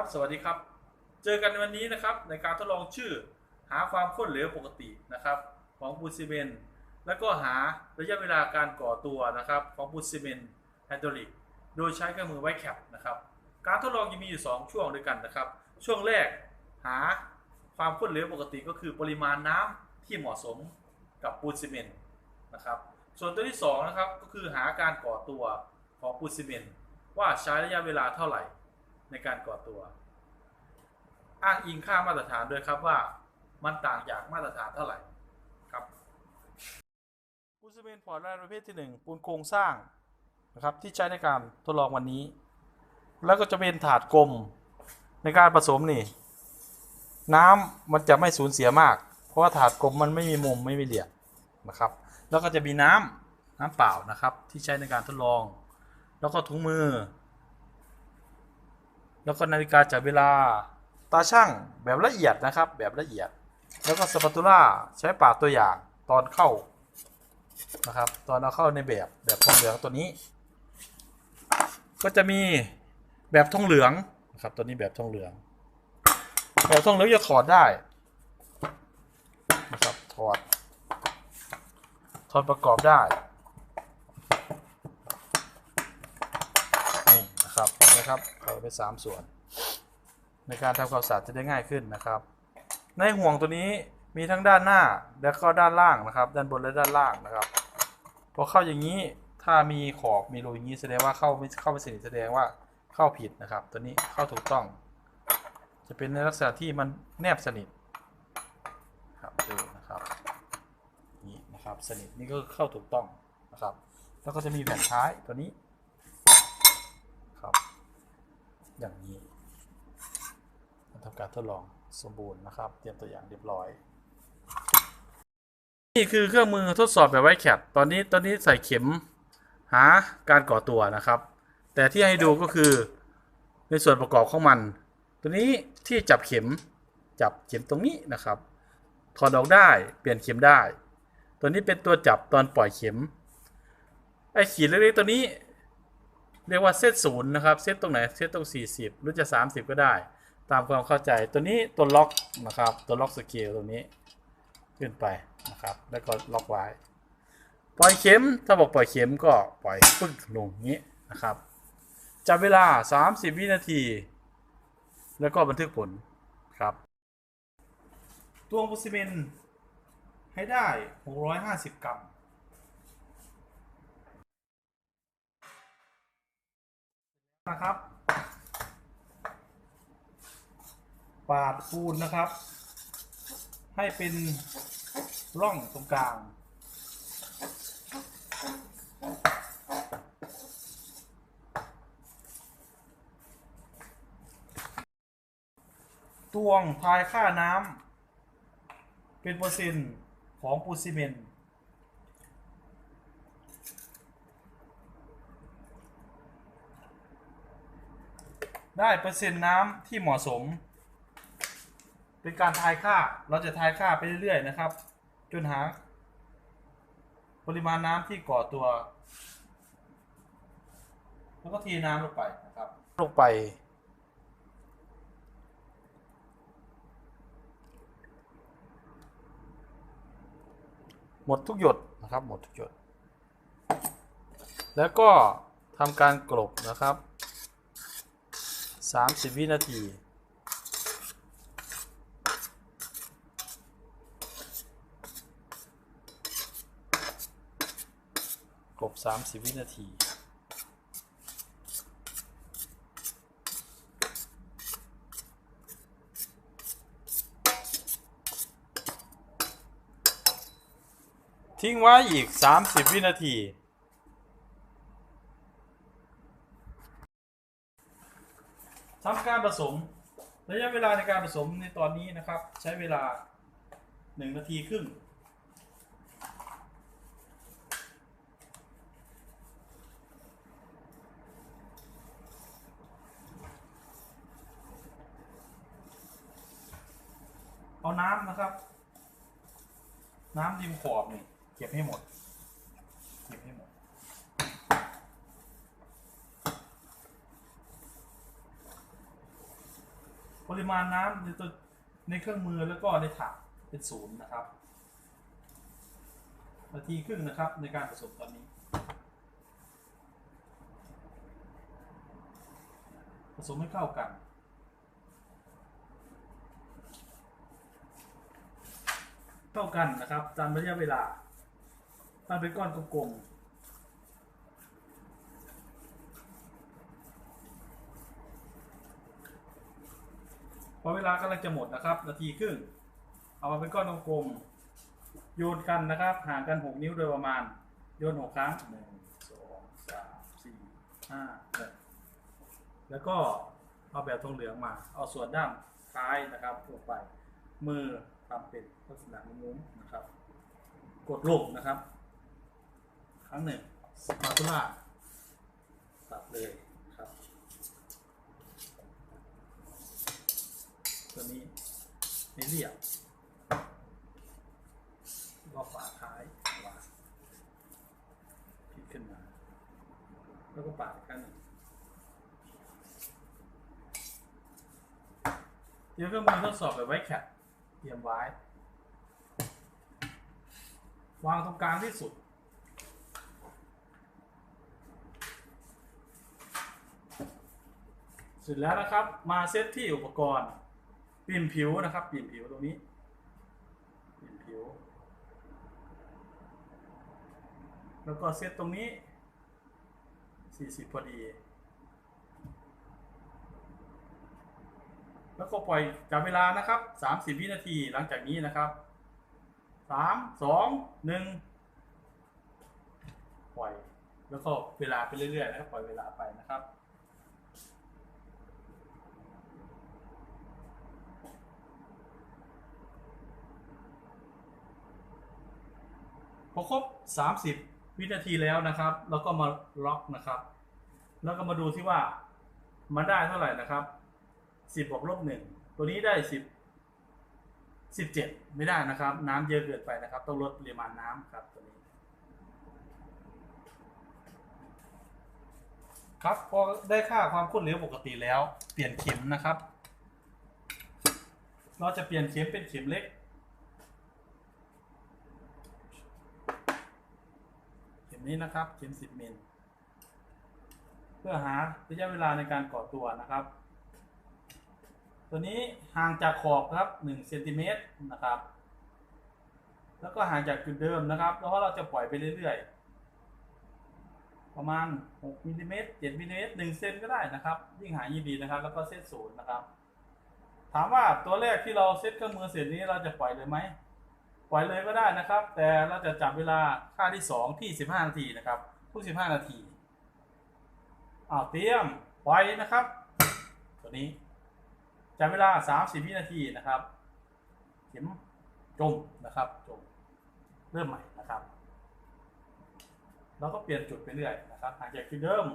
ครับ สวัสดีครับ เจอกันในวันนี้นะครับในการทดลองชื่อหาความข้นเหลวปกตินะครับ ของปูนซีเมนต์แล้วก็หาระยะเวลาการก่อตัวนะครับ ของปูนซีเมนต์ไฮดรอลิก โดยใช้เครื่องมือไว้แคปนะครับ การทดลองจะมีอยู่ 2 ช่วงด้วยกันนะครับ ช่วงแรกหาความข้นเหลวปกติก็คือปริมาณน้ำที่เหมาะสมกับปูนซีเมนต์นะครับ ส่วนตัวที่2นะครับก็คือหาการก่อตัวของปูนซีเมนต์ว่าใช้ระยะเวลาเท่าไหร่ ในการก่อตัว อ้างอิงค่ามาตรฐานด้วยครับว่ามันต่างจากมาตรฐานเท่าไหร่ครับปูนซีเมนต์พอร์ตแลนด์ประเภทที่ 1 ปูนโครงสร้างนะครับที่ใช้ในการทดลองวันนี้ แล้วก็จะเป็นถาดกลมในการผสมนี่ น้ำมันจะไม่สูญเสียมาก เพราะว่าถาดกลมมันไม่มีมุมไม่มีเหลี่ยมนะครับ แล้วก็จะมีน้ำน้ำเปล่านะครับที่ใช้ในการทดลอง แล้วก็ถุงมือ แล้วก็นาฬิกาจับเวลา ตาช่างแบบละเอียดนะครับ แบบละเอียด แล้วก็สปาตูล่าใช้ปาดตัวอย่างตอนเข้านะครับ ตอนเอาเข้าในแบบแบบทองเหลืองตัวนี้ ก็จะมีแบบทองเหลืองนะครับตัวนี้แบบทองเหลือง แบบทองเหลืองจะถอดได้นะครับถอดถอดประกอบได้ นะครับเห็นะครับเอาไปสามส่วน ในการทำความสะอาดจะได้ง่ายขึ้นนะครับ ในห่วงตัวนี้มีทั้งด้านหน้าและก็ด้านล่างนะครับ ด้านบนและด้านล่างนะครับพอเข้าอย่างนี้ถ้ามีขอบมีรูอย่างนี้แสดงว่าเข้าไม่เข้าไม่สนิทแสดงว่าเข้าผิดนะครับ ตัวนี้เข้าถูกต้อง จะเป็นในลักษณะที่มันแนบสนิทครับดูนะครับนี่นะครับสนิทนี่ก็เข้าถูกต้องนะครับ แล้วก็จะมีแผ่นท้ายตัวนี้ครับ อย่างนี้มาทำการทดลองสมบูรณ์นะครับ เตรียมตัวอย่างเรียบร้อย นี่คือเครื่องมือทดสอบแบบไว้แคปตอนนี้ตอนนี้ใส่เข็มหาการก่อตัวนะครับ แต่ที่ให้ดูก็คือในส่วนประกอบของมัน ตัวนี้ที่จับเข็มจับเข็มตรงนี้นะครับถอดออกได้เปลี่ยนเข็มได้ ตัวนี้เป็นตัวจับตอนปล่อยเข็มไอ้ขีดเล็กๆตัวนี้ เรียกว่าเซตศูนย์นะครับ เซตตรงไหน เซตตรง 40 หรือจะ 30 ก็ได้ ตามความเข้าใจ ตัวนี้ตัวล็อกนะครับ ตัวล็อกสเกลตรงนี้ ขึ้นไปนะครับ แล้วก็ล็อกไว้ ปล่อยเข็ม ถ้าบอกปล่อยเข็มก็ปล่อยปึ้งลงอย่างนี้นะครับ จับเวลา 30 วินาที แล้วก็บันทึกผลครับตวงปูนซีเมนต์ให้ได้ 650 กรัม นะครับ ปาดปูนนะครับ ให้เป็นร่องตรงกลางตวงทายค่าน้ำเป็นเปอร์เซ็นต์ของปูนซีเมนต์ ได้เปอร์เซ็นต์น้ำที่เหมาะสม เป็นการทายค่าเราจะทายค่าไปเรื่อยๆนะครับ จนหา ปริมาณน้ำที่ก่อตัว แล้วก็เทีน้ำลงไปนะครับ ลงไป หมดทุกหยดนะครับ หมดทุกหยด แล้วก็ทำการกลบนะครับ 30วินาทีกลบ30วินาที ทิ้งไว้อีก30วินาที ทำการผสม ระยะเวลาในการผสมในตอนนี้นะครับ ใช้เวลา 1 นาทีครึ่งเอาน้ำนะครับ น้ำริมขอบนี่เก็บให้หมด เก็บให้หมด น ปริมาณน้ำในตัวในเครื่องมือแล้วก็ในถังเป็นศูนย์นะครับนาทีครึ่งนะครับในการผสมตอนนี้ ผสมให้เข้ากัน เข้ากันนะครับตามระยะเวลาตั้งเป็นก้อนกลมๆ พอเวลากำลังจะหมดนะครับ นาทีครึ่ง เอามาเป็นก้อนกลม โยนกันนะครับ ห่างกัน 6 นิ้วโดยประมาณ โยน 6 ครั้ง 1 2 3 4 5 6แล้วก็เอาแบบทองเหลืองมา เอาส่วนด้านท้ายนะครับลงไป มือทำเป็นลักษณะงุ้มนะครับ กดลงนะครับ ครั้งหนึ่งสปาตูล่าตัดเลยครับ ตัวนี้ให้เรียบก็ฝาท้ายวางพลิกขึ้นมา แล้วก็ปาดอีกครั้งหนึ่งเดี๋ยวเครื่องมือทดสอบแบบไว้แคปเตรียมไว้ วางตรงกลางที่สุดเสร็จแล้วนะครับ มาเซตที่อุปกรณ์ ปิ่ยนผิวนะครับ เปิ่ยนผิวตรงนี้ เปิ่ยนผิว แล้วก็เซตตรงนี้ 40 พอดี แล้วก็ปล่อยจับเวลานะครับ 30 วินาทีหลังจากนี้นะครับ 3 2 1 ปล่อย แล้วก็เวลาไปเรื่อยๆนะครับ ปล่อยเวลาไปนะครับ พอครบ 30 วินาทีแล้วนะครับแล้วก็มาล็อกนะครับ แล้วก็มาดูที่ว่ามันได้เท่าไหร่นะครับ 10บวกลบ1ตัวนี้ได้ 10 17 ไม่ได้นะครับ น้ำเยอะเกินไปนะครับ ต้องลดปริมาณน้ำครับตัวนี้ ครับพอได้ค่าความข้นเหลวปกติแล้ว เปลี่ยนเข็มนะครับ เราจะเปลี่ยนเข็มเป็นเข็มเล็ก เข็ม นี้นะครับเข็ม 10มิลเพื่อหาระยะเวลาในการก่อตัวนะครับ ตัวนี้ห่างจากขอบครับ1เซนติเมตรนะครับ แล้วก็ห่างจากจุดเดิมนะครับ แล้วเราจะปล่อยไปเรื่อยๆ ประมาณ6มิลลิเมตร7มิลลิเมตร1เซนก็ได้นะครับ ยิ่งหายิ่งดีนะครับ แล้วก็เซตศูนย์นะครับ ถามว่าตัวแรกที่เราเซตเครื่องมือเสร็จนี้เราจะปล่อยเลยไหม ปล่อยเลยก็ได้นะครับ แต่เราจะจับเวลาค่าที่ 2 ที่ 15 นาทีนะครับ ทุก 15 นาทีอ้าวเตรียมปล่อยนะครับ ตัวนี้จับเวลา 30 วินาทีนะครับ เข็มจมนะครับจมเริ่มใหม่นะครับเราก็เปลี่ยนจุดไปเรื่อยนะครับห่างจากจุดเดิม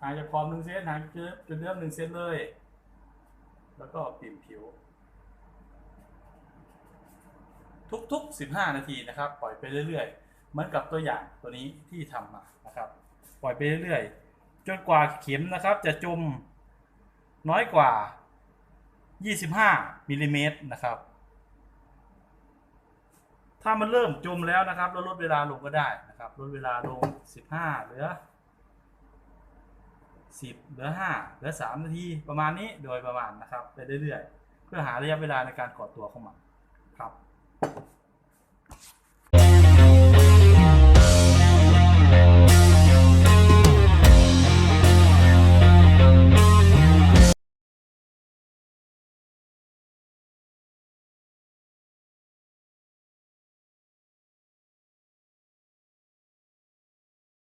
ห่างจากขอบหนึ่งเซนห่างจากจุดเดิมหนึ่งเซนเลย แล้วก็ปิ่มผิว ทุกๆ 15 นาทีนะครับ ปล่อยไปเรื่อยๆ เหมือนกับตัวอย่างตัวนี้ที่ทำมานะครับ ปล่อยไปเรื่อยๆ จนกว่าเข็มนะครับจะจมน้อยกว่า 25มิลลิเมตรนะครับ ถ้ามันเริ่มจมแล้วนะครับเราลดเวลาลงก็ได้นะครับลดเวลาลง 15 เหลือ 10 เหลือ 5 เหลือ 3 นาทีประมาณนี้โดยประมาณนะครับ ไปเรื่อยๆ เพื่อหาระยะเวลาในการก่อตัวเข้ามาครับ